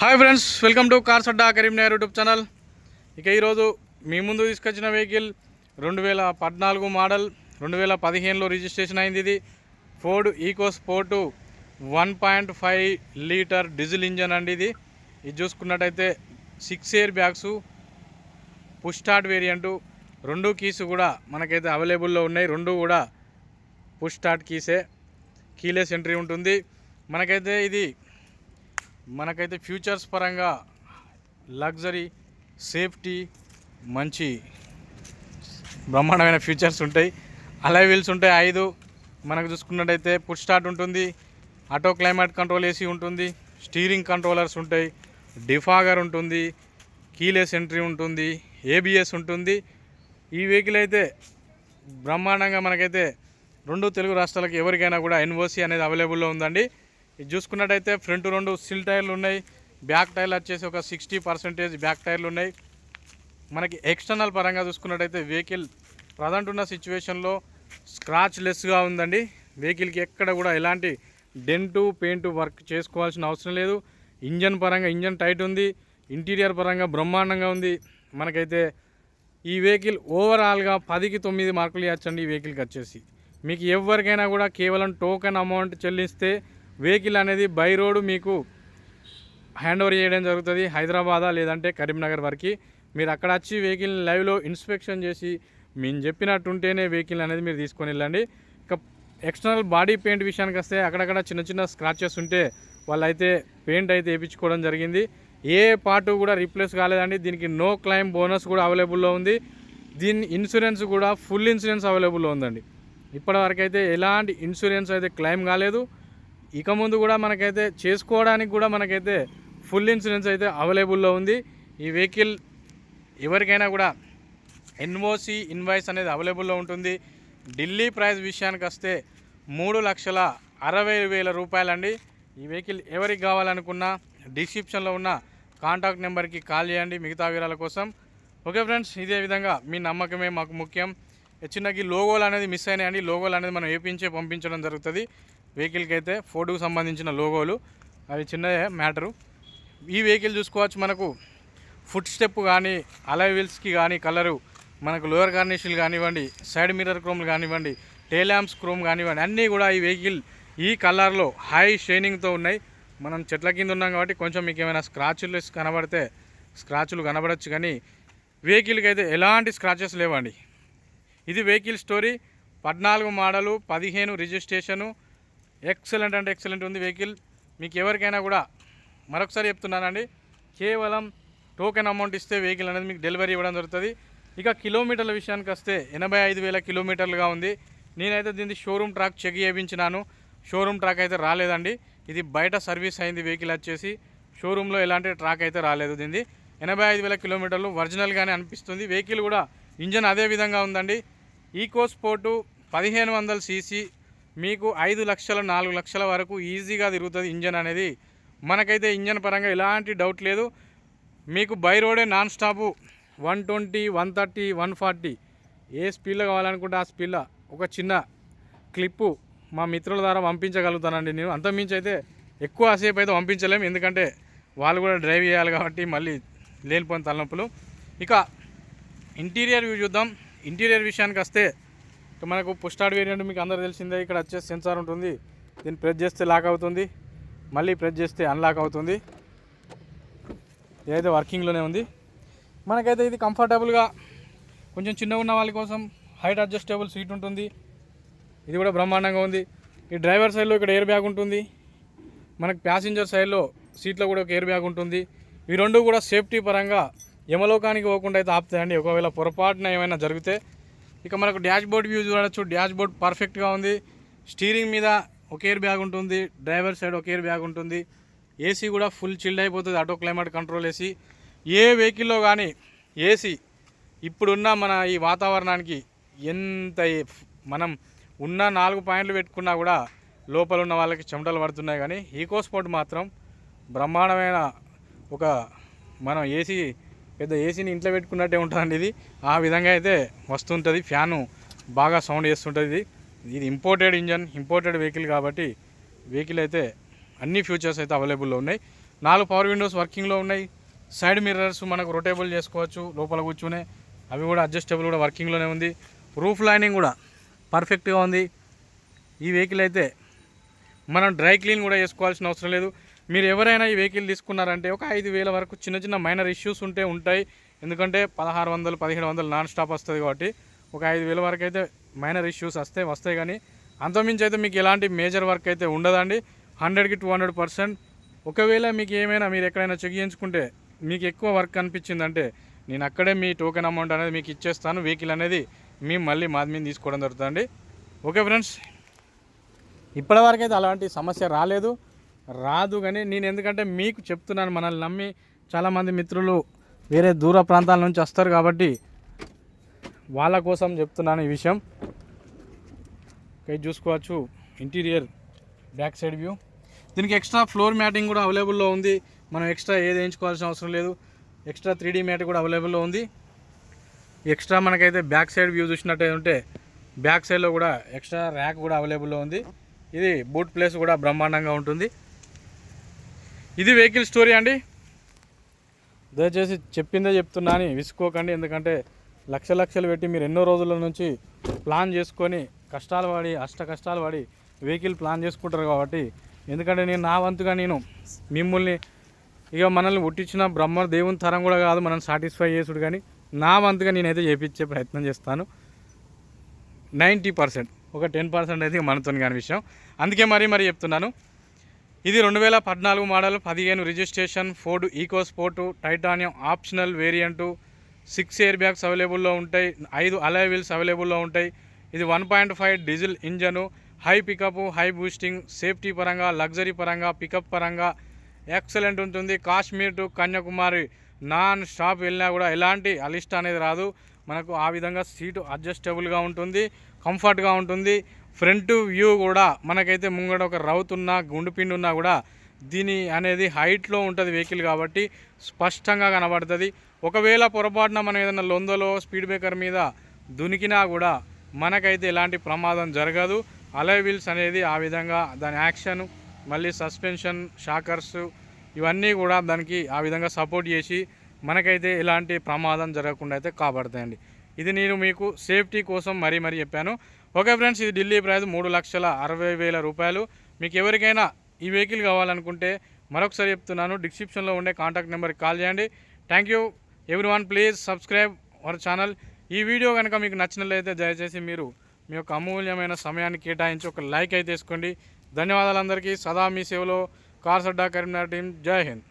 Hi friends welcome to cars Adda Karimnagar YouTube channel ఇక ఈరోజు మీ ముందు తీసుకొచ్చిన వెహికల్ రెండు వేల పద్నాలుగు మోడల్ రెండు వేల పదిహేనులో రిజిస్ట్రేషన్ అయింది ఇది. Ford EcoSport one point five litre diesel engine అండి ఇది. ఇది చూసుకున్నట్టయితే six airbags push variant రెండు కీస్ కూడా మనకైతే అవైలబుల్లో ఉన్నాయి. రెండు కూడా పుష్ కీసే కీలెస్ ఎంట్రీ ఉంటుంది. మనకైతే ఇది మనకైతే ఫ్యూచర్స్ పరంగా లగ్జరీ సేఫ్టీ మంచి బ్రహ్మాండమైన ఫ్యూచర్స్ ఉంటాయి. అలై వీల్స్ ఉంటాయి ఐదు. మనకు చూసుకున్నట్టయితే పుష్ స్టార్ట్ ఉంటుంది. ఆటో క్లైమేట్ కంట్రోల్ ఏసీ ఉంటుంది. స్టీరింగ్ కంట్రోలర్స్ ఉంటాయి. డిఫాగర్ ఉంటుంది. కీలెస్ ఎంట్రీ ఉంటుంది. ఏబిఎస్ ఉంటుంది. ఈ వెహికల్ అయితే బ్రహ్మాండంగా మనకైతే రెండు తెలుగు రాష్ట్రాలకు ఎవరికైనా కూడా ఎన్ఓసి అనేది అవైలబుల్లో ఉందండి. ఇది చూసుకున్నట్టయితే ఫ్రంట్ రెండు సిల్ టైర్లు ఉన్నాయి. బ్యాక్ టైర్లు వచ్చేసి ఒక సిక్స్టీ పర్సెంటేజ్ బ్యాక్ టైర్లు ఉన్నాయి. మనకి ఎక్స్టర్నల్ పరంగా చూసుకున్నట్టయితే వెహికల్ ప్రజెంట్ ఉన్న సిచ్యువేషన్లో స్క్రాచ్ లెస్గా ఉందండి. వెహికల్కి ఎక్కడ కూడా ఎలాంటి డెంటు పెయింట్ వర్క్ చేసుకోవాల్సిన అవసరం లేదు. ఇంజన్ పరంగా ఇంజన్ టైట్ ఉంది. ఇంటీరియర్ పరంగా బ్రహ్మాండంగా ఉంది. మనకైతే ఈ వెహికల్ ఓవరాల్గా పదికి తొమ్మిది మార్కులు ఇవ్వచ్చండి ఈ వెహికల్కి వచ్చేసి. మీకు ఎవరికైనా కూడా కేవలం టోకెన్ అమౌంట్ చెల్లిస్తే వెహికల్ అనేది బై రోడ్ మీకు హ్యాండ్ ఓవర్ చేయడం జరుగుతుంది. హైదరాబాదా లేదంటే కరీంనగర్ వరకు. మీరు అక్కడ వచ్చి వెహికల్ లైవ్లో ఇన్స్పెక్షన్ చేసి మేము చెప్పినట్టుంటేనే వెహికల్ అనేది మీరు తీసుకొని వెళ్ళండి. ఇక ఎక్స్టర్నల్ బాడీ పెయింట్ విషయానికి వస్తే అక్కడక్కడ చిన్న చిన్న స్క్రాచెస్ ఉంటే వాళ్ళైతే పెయింట్ అయితే వేయించుకోవడం జరిగింది. ఏ పార్ట్ కూడా రీప్లేస్ కాలేదండి. దీనికి నో క్లైమ్ బోనస్ కూడా అవైలబుల్లో ఉంది. దీని ఇన్సూరెన్స్ కూడా ఫుల్ ఇన్సూరెన్స్ అవైలబుల్లో ఉందండి. ఇప్పటివరకు అయితే ఎలాంటి ఇన్సూరెన్స్ అయితే క్లెయిమ్ కాలేదు. ఇక ముందు కూడా మనకైతే చేసుకోవడానికి కూడా మనకైతే ఫుల్ ఇన్సూరెన్స్ అయితే అవైలబుల్లో ఉంది. ఈ వెహికల్ ఎవరికైనా కూడా ఎన్ఓసి ఇన్వాయిస్ అనేది అవైలబుల్లో ఉంటుంది. ఢిల్లీ ప్రైస్ విషయానికి వస్తే మూడు లక్షల అరవై వేల రూపాయలండి. ఈ వెహికల్ ఎవరికి కావాలనుకున్నా డిస్క్రిప్షన్లో ఉన్న కాంటాక్ట్ నెంబర్కి కాల్ చేయండి మిగతా వివరాల కోసం. ఓకే ఫ్రెండ్స్ ఇదే విధంగా మీ నమ్మకమే మాకు ముఖ్యం. చిన్నకి లోగోలు అనేది మిస్ అయినాయండి. లోగోలు అనేది మనం వేపించే పంపించడం జరుగుతుంది. వెహికల్కి అయితే ఫోర్డుకు సంబంధించిన లోగోలు. అవి చిన్నదే మ్యాటరు. ఈ వెహికల్ చూసుకోవచ్చు మనకు. ఫుట్ స్టెప్ కానీ అలై వీల్స్కి కానీ కలరు మనకు లోయర్ గార్నిషిల్ కానివ్వండి సైడ్ మిర్రర్ క్రోమ్లు కానివ్వండి టేలాంప్స్ క్రోమ్ కానివ్వండి అన్నీ కూడా ఈ వెహికల్ ఈ కలర్లో హై షైనింగ్తో ఉన్నాయి. మనం చెట్ల కింద ఉన్నాం కాబట్టి కొంచెం మీకు ఏమైనా స్క్రాచ్లు కనబడితే స్క్రాచ్లు కనబడచ్చు కానీ వెహికల్కి అయితే ఎలాంటి స్క్రాచెస్ లేవండి. ఇది వెహికల్ స్టోరీ పద్నాలుగు మోడలు పదిహేను రిజిస్ట్రేషను ఎక్సలెంట్ అంటే ఎక్సలెంట్ ఉంది వెహికల్. మీకు ఎవరికైనా కూడా మరొకసారి చెప్తున్నానండి కేవలం టోకెన్ అమౌంట్ ఇస్తే వెహికల్ అనేది మీకు డెలివరీ ఇవ్వడం జరుగుతుంది. ఇక కిలోమీటర్ల విషయానికి వస్తే ఎనభై ఐదు వేల కిలోమీటర్లుగా ఉంది. నేనైతే దీన్ని షోరూమ్ ట్రాక్ చెక్ చేయించినాను. షోరూమ్ ట్రాక్ అయితే రాలేదండి. ఇది బయట సర్వీస్ అయింది వెహికల్ వచ్చేసి. షోరూంలో ఎలాంటి ట్రాక్ అయితే రాలేదు దీన్ని. ఎనభై ఐదు వేల కిలోమీటర్లు ఒరిజినల్గానే అనిపిస్తుంది. వెహికల్ కూడా ఇంజన్ అదే విధంగా ఉందండి. ఈకో స్పోర్టు పదిహేను వందల సీసీ మీకు ఐదు లక్షల నాలుగు లక్షల వరకు ఈజీగా తిరుగుతుంది ఇంజన్ అనేది. మనకైతే ఇంజన్ పరంగా ఎలాంటి డౌట్ లేదు. మీకు by రోడే non stop one twenty one thirty one forty. ఏ స్పీడ్లో కావాలనుకుంటే ఆ స్పీడ్లో ఒక చిన్న క్లిప్పు మా మిత్రుల ద్వారా పంపించగలుగుతానండి నేను. అంతమించి అయితే ఎక్కువ సేపు అయితే పంపించలేము ఎందుకంటే వాళ్ళు కూడా డ్రైవ్ చేయాలి కాబట్టి మళ్ళీ లేనిపోయిన తలనొప్పులు. ఇక ఇంటీరియర్ వ్యూ చూద్దాం. ఇంటీరియర్ విషయానికి వస్తే మనకు పుష్టాడ్ వేరియంట్ మీకు అందరూ తెలిసిందే ఇక్కడ వచ్చే సెన్సార్ ఉంటుంది. దీన్ని ప్రెస్ చేస్తే లాక్ అవుతుంది. మళ్ళీ ప్రెస్ చేస్తే అన్లాక్ అవుతుంది. ఇదైతే వర్కింగ్లోనే ఉంది. మనకైతే ఇది కంఫర్టబుల్గా కొంచెం చిన్నగా ఉన్న వాళ్ళ కోసం హైట్ అడ్జస్టబుల్ సీట్ ఉంటుంది. ఇది కూడా బ్రహ్మాండంగా ఉంది. ఈ డ్రైవర్ సైడ్లో ఇక్కడ ఎయిర్ బ్యాగ్ ఉంటుంది. మనకు ప్యాసింజర్ సైడ్లో సీట్లో కూడా ఒక ఎయిర్ బ్యాగ్ ఉంటుంది. ఈ రెండు కూడా సేఫ్టీ పరంగా యమలోకానికి పోకుండా అయితే ఆపుతాయండి. ఒకవేళ పొరపాటున ఏమైనా జరిగితే ఇక మనకు డాష్ బోర్డ్ వ్యూ చూడొచ్చు. డాష్ బోర్డ్ పర్ఫెక్ట్గా ఉంది. స్టీరింగ్ మీద ఒక ఎయిర్ బ్యాగ్ ఉంటుంది. డ్రైవర్ సైడ్ ఒక ఎయిర్ బ్యాగ్ ఉంటుంది. ఏసీ కూడా ఫుల్ చిల్డ్ అయిపోతుంది. Auto climate control AC. ఏ వెహికల్లో కానీ ఏసీ ఇప్పుడున్న మన ఈ వాతావరణానికి ఎంత మనం ఉన్న నాలుగు పాయింట్లు పెట్టుకున్నా కూడా లోపల ఉన్న వాళ్ళకి చెమటలు పడుతున్నాయి కానీ ఈకో స్పోర్ట్ మాత్రం బ్రహ్మాండమైన ఒక మనం ఏసీ పెద్ద ఏసీని ఇంట్లో పెట్టుకున్నట్టే ఉంటుందండి ఇది. ఆ విధంగా అయితే వస్తుంటుంది. ఫ్యాను బాగా సౌండ్ చేస్తుంటుంది ఇది. ఇది ఇంపోర్టెడ్ ఇంజన్ ఇంపోర్టెడ్ వెహికల్ కాబట్టి వెహికల్ అయితే అన్ని ఫ్యూచర్స్ అయితే అవైలబుల్లో ఉన్నాయి. నాలుగు పవర్ విండోస్ వర్కింగ్లో ఉన్నాయి. సైడ్ మిర్రర్స్ మనకు రొటేబుల్ చేసుకోవచ్చు లోపల కూర్చునే. అవి కూడా అడ్జస్టబుల్ కూడా వర్కింగ్లోనే ఉంది. రూఫ్ లైనింగ్ కూడా పర్ఫెక్ట్గా ఉంది. ఈ వెహికల్ అయితే మనం డ్రై క్లీన్ కూడా చేసుకోవాల్సిన అవసరం లేదు. మీరు ఎవరైనా ఈ వెహికల్ తీసుకున్నారంటే ఒక ఐదు వేల వరకు చిన్న చిన్న మైనర్ ఇష్యూస్ ఉంటే ఉంటాయి. ఎందుకంటే పదహారు వందలు పదిహేడు వందలు నాన్ స్టాప్ వస్తుంది కాబట్టి ఒక ఐదు వేల వరకు అయితే మైనర్ ఇష్యూస్ వస్తాయి వస్తాయి కానీ అంతమించి అయితే మీకు ఎలాంటి మేజర్ వర్క్ అయితే ఉండదండి. హండ్రెడ్కి టూ హండ్రెడ్ పర్సెంట్. ఒకవేళ మీకు ఏమైనా మీరు ఎక్కడైనా చెక్ చేయించుకుంటే మీకు ఎక్కువ వర్క్ అనిపించిందంటే నేను అక్కడే మీ టోకెన్ అమౌంట్ అనేది మీకు ఇచ్చేస్తాను. వెహికల్ అనేది మేము మళ్ళీ మాది మీద తీసుకోవడం జరుగుతుంది ఓకే ఫ్రెండ్స్ ఇప్పటివరకు అయితే అలాంటి సమస్య రాలేదు. రాదు కానీ నేను ఎందుకంటే మీకు చెప్తున్నాను మనల్ని నమ్మి చాలామంది మిత్రులు వేరే దూర ప్రాంతాల నుంచి వస్తారు కాబట్టి వాళ్ళ కోసం చెప్తున్నాను ఈ విషయం. ఇక్కడ చూసుకోవచ్చు ఇంటీరియర్ బ్యాక్ సైడ్ వ్యూ. దీనికి ఎక్స్ట్రా ఫ్లోర్ మ్యాటింగ్ కూడా అవైలబుల్లో ఉంది. మనం ఎక్స్ట్రా ఏది వేయించుకోవాల్సిన అవసరం లేదు. ఎక్స్ట్రా త్రీ డీ మ్యాట్ కూడా అవైలబుల్లో ఉంది. ఎక్స్ట్రా మనకైతే బ్యాక్ సైడ్ వ్యూ చూసినట్టు ఉంటే బ్యాక్ సైడ్లో కూడా ఎక్స్ట్రా ర్యాక్ కూడా అవైలబుల్లో ఉంది. ఇది బూట్ ప్లేస్ కూడా బ్రహ్మాండంగా ఉంటుంది. ఇది వెహికల్ స్టోరీ అండి. దయచేసి చెప్పిందే చెప్తున్నా అని విసుకోకండి ఎందుకంటే లక్ష లక్షలు పెట్టి మీరు ఎన్నో రోజుల నుంచి ప్లాన్ చేసుకొని కష్టాలు పడి అష్ట కష్టాలు పడి వెహికల్ ప్లాన్ చేసుకుంటారు కాబట్టి ఎందుకంటే నేను నా వంతుగా నేను మిమ్మల్ని ఇక మనల్ని ఉట్టించిన బ్రహ్మ దేవుని తరం కూడా కాదు మనం సాటిస్ఫై చేసుడు కానీ నా వంతుగా నేనైతే చేపించే ప్రయత్నం చేస్తాను. నైంటీ పర్సెంట్ ఒక టెన్ పర్సెంట్ అయితే మనతో కాని విషయం. అందుకే మరీ మరీ చెప్తున్నాను ఇది రెండు వేల పద్నాలుగు మోడల్ పదిహేను registration Ford EcoSport titanium optional variant six airbags అవైలబుల్లో ఉంటాయి ఐదు అలై వీల్స్ అవైలబుల్లో ఉంటాయి. ఇది one point five diesel engine high pickup high boosting safety పరంగా లగ్జరీ పరంగా పికప్ పరంగా ఎక్సలెంట్ ఉంటుంది. Kashmir to Kanyakumari non stop వెళ్ళినా కూడా ఎలాంటి అలిస్ట్ అనేది రాదు. మనకు ఆ విధంగా సీటు అడ్జస్టబుల్గా ఉంటుంది కంఫర్ట్గా ఉంటుంది. ఫ్రంట్ వ్యూ కూడా మనకైతే ముంగడ ఒక రౌత్ ఉన్నా గుండు పిండి ఉన్నా కూడా దీని అనేది హైట్లో ఉంటుంది వెహికల్ కాబట్టి స్పష్టంగా కనబడుతుంది. ఒకవేళ పొరపాటున మనం ఏదైనా లొందలో స్పీడ్ బ్రేకర్ మీద దునికినా కూడా మనకైతే ఎలాంటి ప్రమాదం జరగదు. అలై వీల్స్ అనేది ఆ విధంగా దాని యాక్షన్ మళ్ళీ సస్పెన్షన్ షాకర్స్ ఇవన్నీ కూడా దానికి ఆ విధంగా సపోర్ట్ చేసి మనకైతే ఎలాంటి ప్రమాదం జరగకుండా అయితే కాపాడుతాయండి. ఇది నేను మీకు సేఫ్టీ కోసం మరీ మరీ చెప్పాను. ఓకే ఫ్రెండ్స్ ఇది ఢిల్లీ ప్రైస్ మూడు లక్షల అరవై వేల రూపాయలు. మీకు ఎవరికైనా ఈ వెహికల్ కావాలనుకుంటే మరొకసారి చెప్తున్నాను డిస్క్రిప్షన్లో ఉండే కాంటాక్ట్ నెంబర్కి కాల్ చేయండి. Thank you everyone please subscribe our channel ఈ వీడియో కనుక మీకు నచ్చినట్లయితే దయచేసి మీరు మీ యొక్క అమూల్యమైన సమయాన్ని కేటాయించి ఒక లైక్ అయితే వేసుకోండి. ధన్యవాదాలు అందరికీ సదా మీ సేవలో. కార్సడ్డా కరీంనగర్ టీం. జై హింద్.